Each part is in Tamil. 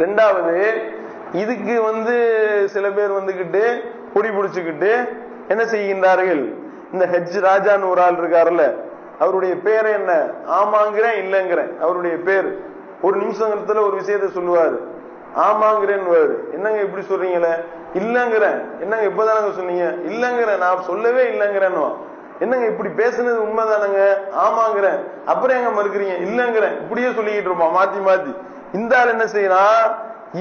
ரெண்டாவது இதுக்கு வந்து சில பேர் வந்துகிட்டு பொடி பிடிச்சுக்கிட்டு என்ன செய்கின்றார்கள்? இந்த ஹெஜ் ராஜான்னு ஒரு ஆள் இருக்காருல்ல அவருடைய பேர் என்ன? ஆமாங்கிறேன் இல்லைங்கிறேன். அவருடைய பேர். ஒரு நிமிஷத்துல ஒரு விஷயத்த சொல்லுவாரு. ஆமாங்கிறேன்னு என்னங்க இப்படி சொல்றீங்களே? இல்லைங்கிறேன். என்னங்க இப்பதானங்க சொன்னீங்க? இல்லைங்கிறேன். நான் சொல்லவே இல்லைங்கிறேன்னு என்னங்க இப்படி பேசுனது உண்மைதானங்க? ஆமாங்கிறேன். அப்புறம் எங்க மறுக்கிறீங்க? இல்லைங்கிறேன். இப்படியே சொல்லிக்கிட்டு இருப்பான் மாத்தி மாத்தி. இந்த ஆள் என்ன செய்யறான்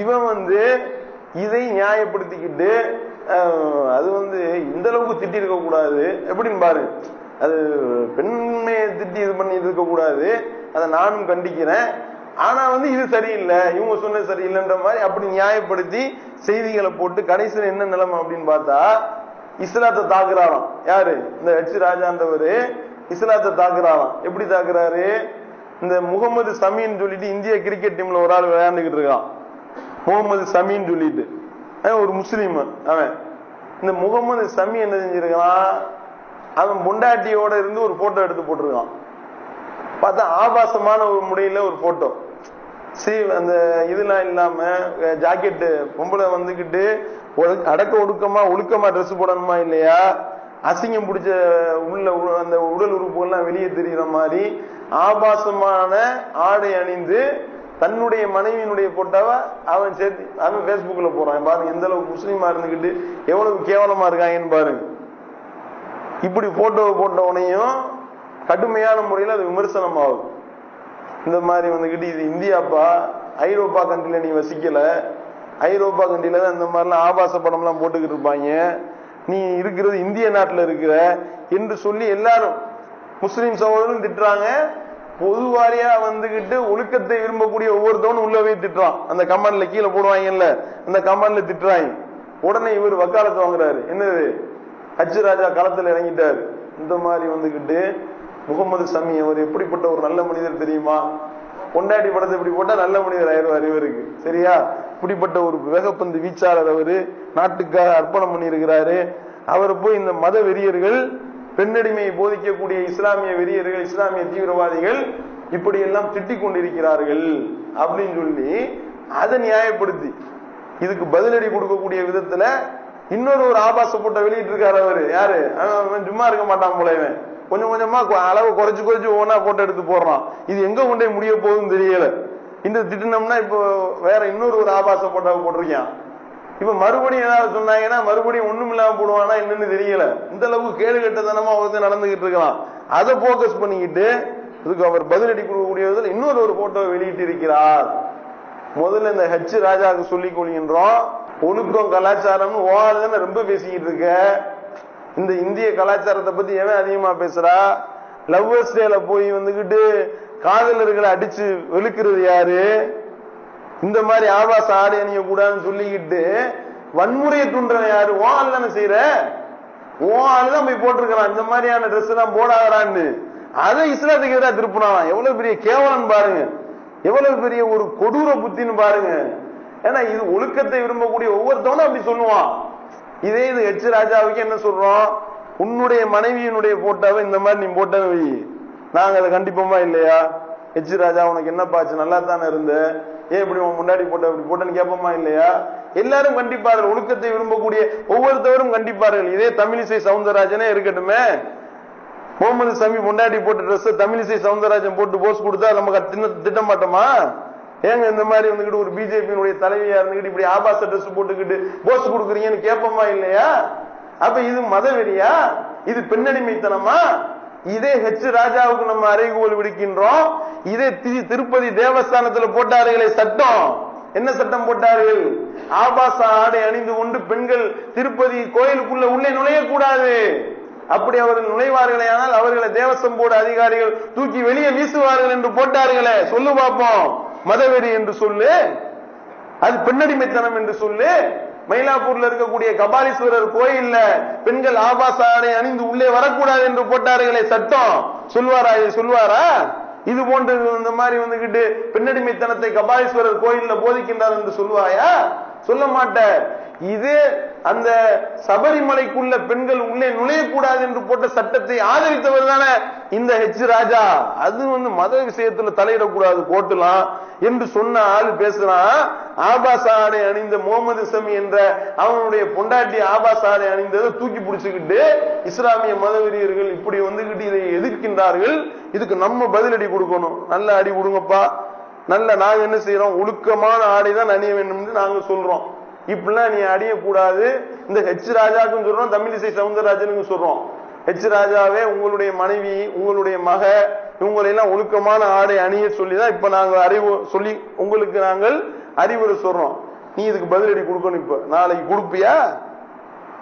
இவன் வந்து இதை நியாயப்படுத்திக்கிட்டு அது வந்து இந்த அளவுக்கு திட்டி இருக்க கூடாது எப்படின்னு பாரு அது பெண்மையை திட்டி இது பண்ணி இருக்க கூடாது அதை நானும் கண்டிக்கிறேன். ஆனா வந்து இது சரியில்லை. இவங்க சொன்னது சரியில்லைன்ற மாதிரி அப்படி நியாயப்படுத்தி செய்திகளை போட்டு கடைசியில் என்ன நிலைமை அப்படின்னு பார்த்தா இஸ்லாத்தை தாக்குறாராம். யாரு? இந்த ஹெச் ராஜான்றவரு இஸ்லாத்தை தாக்குறாராம். எப்படி தாக்குறாரு? இந்த முகமது சமின்னு சொல்லிட்டு இந்திய கிரிக்கெட் டீம்ல ஒரு ஆள் விளையாண்டுகிட்டு இருக்கான். முகமது சமின்னு சொல்லிட்டு. ஒரு முஸ்லீம் அவன். இந்த முகமது சமி என்ன செஞ்சிருக்கான் அவன் பொண்டாட்டியோட இருந்து ஒரு போட்டோ எடுத்து போட்டிருக்கான். பார்த்தா ஆபாசமான ஒரு முறையில ஒரு போட்டோ சி அந்த இதெல்லாம் இல்லாம ஜாக்கெட் பொம்பளை வந்துகிட்டு அடக்க ஒடுக்கமா ஒழுக்கமா ட்ரெஸ் போடணுமா இல்லையா? அசிங்கம் பிடிச்ச உள்ள உ- அந்த உடல் உறுப்புகள்லாம் வெளியே தெரிகிற மாதிரி ஆபாசமான ஆடை அணிந்து தன்னுடைய மனைவியினுடைய போட்டோவை அவன் சேர்த்து அவன் ஃபேஸ்புக்கில் போறான் பாருங்க எந்த அளவுக்கு முஸ்லீமா இருந்துகிட்டு எவ்வளவு கேவலமா இருக்காங்கன்னு பாருங்க. இப்படி போட்டோவை போட்டவனையும் கடுமையான முறையில் அது விமர்சனம் ஆகும் இந்த மாதிரி வந்துகிட்டு இது இந்தியாப்பா ஐரோப்பா கண்ட்ரில நீ வசிக்கல. ஐரோப்பா கண்ட்ரில தான் இந்த மாதிரிலாம் ஆபாச படம்லாம் போட்டுக்கிட்டு இருப்பாங்க. நீ இருக்கிறது இந்திய நாட்டில் இருக்கிற என்று சொல்லி எல்லாரும் முஸ்லீம் சகோதரரும் திட்டுறாங்க. பொதுவாரியா வந்துகிட்டு ஒழுக்கத்தை விரும்பக்கூடிய ஒவ்வொருத்தவனும் உள்ளவே திட்டுறான். அந்த கமெண்ட்ல கீழே போடுவாங்கல்ல அந்த கமெண்ட்ல திட்டுறாங்க. உடனே இவர் வக்காலத்தை வாங்குறாரு. என்னது? ஹஜ் ராஜா களத்துல இறங்கிட்டாரு. இந்த மாதிரி வந்துகிட்டு முகமது சமி அவர் எப்படிப்பட்ட ஒரு நல்ல மனிதர் தெரியுமா? பொண்டாட்டி படத்தை இப்படி போட்டா நல்ல மனிதர் ஆயிடுவார் இவருக்கு. சரியா? இப்படிப்பட்ட ஒரு வேகப்பந்து வீச்சாளர் அவரு. நாட்டுக்காக அர்ப்பணம் பண்ணியிருக்கிறாரு. அவர் போய் இந்த மத வெறியர்கள் பெண்ணடிமையை போதிக்கக்கூடிய இஸ்லாமிய வெறியர்கள் இஸ்லாமிய தீவிரவாதிகள் இப்படி எல்லாம் திட்டிக் கொண்டிருக்கிறார்கள் அப்படின்னு சொல்லி அதை நியாயப்படுத்தி இதுக்கு பதிலடி கொடுக்கக்கூடிய விதத்துல இன்னொரு ஒரு ஆபாச போட்ட வெளியிட்டு இருக்காரு அவரு. யாரு? அவன் சும்மா இருக்க மாட்டான் போல இவன். கொஞ்சம் கொஞ்சமா அளவு குறைச்சு குறைச்சு ஒவ்வொன்றா போட்டோ எடுத்து போடுறான். இது எங்க கொண்டே முடிய போகுதுன்னு தெரியல. இந்த திட்டினம்னா இப்போ வேற இன்னொரு ஒரு ஆபாச போட்டோ போட்டிருக்கான். இப்ப மறுபடியும் ஏதாவது சொன்னாங்கன்னா மறுபடியும் ஒண்ணும் இல்லாம போடுவானா என்னன்னு தெரியல. இந்த அளவுக்கு கேடு கட்டத்தனமா வந்து நடந்துகிட்டு இருக்கலாம் அதை போக்கஸ் பண்ணிக்கிட்டு இதுக்கு அவர் பதிலடி கொடுக்கக்கூடிய விதத்தில் இன்னொரு ஒரு போட்டோவை வெளியிட்டு இருக்கிறார். முதல்ல இந்த ஹெச் ராஜாவுக்கு சொல்லிக் கொள்கின்றோம். ஒழுக்கம் கலாச்சாரம்னு ஓடுதுன்னு ரொம்ப பேசிக்கிட்டு இருக்க. இந்த இந்திய கலாச்சாரத்தை பத்தி எவன் அதிகமா பேசுறா? லவ்வர்ஸ் டேல போய் வந்துகிட்டு காதலர்களை அடிச்சு வெளுக்கிறது யாரு? இந்த மாதிரி ஆபாச ஆடை அணிய கூடாதுன்னு சொல்லிக்கிட்டு வன்முறையை தூண்டுறவன் யாரு? ஓ ஆள் தானே செய்யற ஓ ஆள் தான் போய் போட்டிருக்கிறான். இந்த மாதிரியான ட்ரெஸ் எல்லாம் போடாதரான்னு அதை இஸ்லாத்துக்கு எதிராக திருப்பினாலாம். எவ்வளவு பெரிய கேவலம் பாருங்க. எவ்வளவு பெரிய ஒரு கொடூர புத்தின்னு பாருங்க. ஏன்னா இது ஒழுக்கத்தை விரும்பக்கூடிய ஒவ்வொருத்தவனும் அப்படி சொல்லுவான். இதே இது ஹெச் ராஜாவுக்கு என்ன சொல்றோம்? உன்னுடைய மனைவியினுடைய போட்டோவை இந்த மாதிரி நீ போட்டவை வை. நாங்க அதை கண்டிப்போமா இல்லையா? ஹெச் ராஜா உனக்கு என்னப்பாச்சு நல்லா தானே இருந்த? ஏன் இப்படி உன் முன்னாடி போட்ட இப்படி போட்டேன்னு கேட்போமா இல்லையா? எல்லாரும் கண்டிப்பார்கள். ஒழுக்கத்தை விரும்பக்கூடிய ஒவ்வொருத்தவரும் கண்டிப்பார்கள். இதே தமிழிசை சவுந்தரராஜனே இருக்கட்டுமே. முகமது சமி முன்னாடி போட்ட ட்ரெஸ் தமிழிசை சவுந்தரராஜன் போட்டு போஸ் கொடுத்தா நம்ம திட்ட மாட்டோமா? ஏங்க இந்த மாதிரி வந்துகிட்டு ஒரு பிஜேபியினுடைய தலைவியா இருந்துகிட்டு இப்படி ஆபாச ட்ரெஸ் போட்டுக்கிட்டு போஸ் கொடுக்குறீங்கன்னு கேட்போமா இல்லையா? அப்ப இது மதவெறியா? இது பெண்ணடிமைத்தனமா? இதே ஹெச் ராஜாவுக்கு நம்ம அறைகோல் விடுக்கின்றோம். இதே தி- திருப்பதி தேவஸ்தானத்துல போட்டார்களே சட்டம். என்ன சட்டம் போட்டார்கள்? ஆபாச ஆடை அணிந்து கொண்டு பெண்கள் திருப்பதி கோயிலுக்குள்ள உள்ளே நுழையக்கூடாது. அப்படி அவர்கள் நுழைவார்களே ஆனால் அவர்களை தேவசம் போர்டு அதிகாரிகள் தூக்கி வெளியே வீசுவார்கள் என்று போட்டார்களே. சொல்லு பார்ப்போம் மதவெறி என்று சொல்லு. அது பெண்ணடிமைத்தனம் என்று சொல்லு. மயிலாப்பூர்ல இருக்கக்கூடிய கபாலீஸ்வரர் கோயில்ல பெண்கள் ஆபாச ஆடை அணிந்து உள்ளே வரக்கூடாது என்று போட்டார்களே சட்டம். சொல்வாரா இது? சொல்வாரா? இது போன்று இந்த மாதிரி வந்துகிட்டு பெண்ணடிமைத்தனத்தை கபாலீஸ்வரர் கோயில்ல போதிக்கின்றார் என்று சொல்வாயா? சொல்ல மாட்ட இது அந்த சபரிமலைக்குள்ள பெண்கள் உள்ளே நுழையக்கூடாது என்று போட்ட சட்டத்தை ஆதரித்தவர் தானே இந்த ஹெச் ராஜா? அது வந்து மத விஷயத்துல தலையிடக்கூடாது போட்டலாம் என்று சொன்ன ஆள் பேசுறான் ஆபாச ஆடை அணிந்த முகமது சமி என்ற அவனுடைய பொண்டாட்டி ஆபாச ஆடை அணிந்ததை தூக்கி பிடிச்சுக்கிட்டு இஸ்லாமிய மதவெறியர்கள் இப்படி வந்துகிட்டு இதை எதிர்க்கின்றார்கள். இதுக்கு நம்ம பதிலடி கொடுக்கணும். நல்ல அடி கொடுங்கப்பா. நல்ல நாங்க என்ன செய்யறோம் ஒழுக்கமான ஆடை தான் அணிய என்று நாங்க சொல்றோம். இப்படிலாம் நீ அடியக்கூடாது. இந்த ஹெச் ராஜாக்கும் சொல்றோம் தமிழிசை சவுந்தரராஜனுக்கும் சொல்றோம். ஹெச் ராஜாவே உங்களுடைய மனைவி உங்களுடைய மக இவங்களை எல்லாம் ஒழுக்கமான ஆடை அணிய சொல்லிதான் இப்ப நாங்கள் அறிவு சொல்லி உங்களுக்கு நாங்கள் அறிவுரை சொல்றோம். நீ இதுக்கு பதிலடி கொடுக்கணும் இப்ப. நாளைக்கு கொடுப்பியா?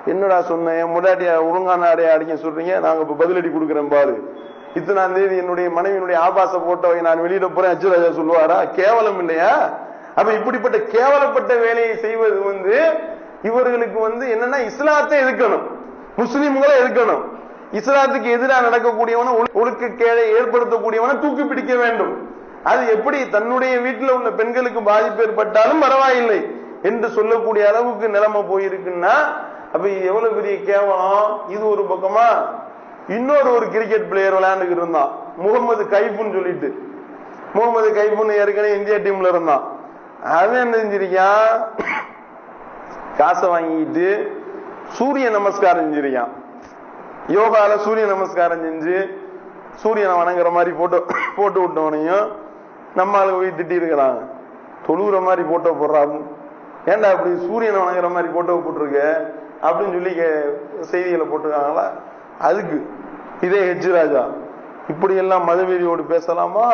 என்னடா சொன்னேன் என் முன்னாடி ஒழுங்கான ஆடை அடிக்க சொல்றீங்க. நாங்க இப்ப பதிலடி கொடுக்குறேன் பாரு. இத்தனாம் தேதி என்னுடைய மனைவியினுடைய ஆபாச போட்டோவை நான் வெளியிட போறேன். அச்சு ராஜா சொல்லுவாரா? கேவலம் இல்லையா? அப்ப இப்படிப்பட்ட கேவலப்பட்ட வேலையை செய்வது வந்து இவர்களுக்கு வந்து என்னன்னா இஸ்லாத்தை எதிர்க்கணும். முஸ்லிம்களை எதிர்க்கணும். இஸ்லாத்துக்கு எதிராக நடக்கக்கூடியவன ஒழுக்க கேளை ஏற்படுத்தக்கூடியவனை தூக்கி பிடிக்க வேண்டும். அது எப்படி? தன்னுடைய வீட்டில் உள்ள பெண்களுக்கு பாதிப்பு ஏற்பட்டாலும் பரவாயில்லை என்று சொல்லக்கூடிய அளவுக்கு நிலைமை போயிருக்குன்னா அப்ப எவ்வளவு பெரிய கேவலம்? இது ஒரு பக்கமா? இன்னொரு ஒரு கிரிக்கெட் பிளேயர் விளையாண்டுக்கிட்டு இருந்தான். முகமது கைஃபுன்னு சொல்லிட்டு. முகமது கைஃபுன்னு ஏற்கனவே இந்தியா டீம்ல இருந்தான். அவன் என்ன செஞ்சிருக்கான்? காசை வாங்கிட்டு சூரிய நமஸ்காரம் செஞ்சிருக்கான். யோகால சூரிய நமஸ்காரம் செஞ்சு சூரியனை வணங்குற மாதிரி போட்டோ போட்டு விட்டவனையும் நம்ம ஆளுக்கு போய் திட்டி இருக்கிறாங்க. தொழுகிற மாதிரி போட்டோ போடுறாங்க ஏன்டா அப்படி சூரியனை வணங்குற மாதிரி போட்டோ போட்டிருக்க? அப்படின்னு சொல்லி கே- செய்திகளை போட்டிருக்காங்களா? அதுக்கு. இதே ஹெச் ராஜா. இப்படி எல்லாம் மதவெறியோடு பேசலாமா?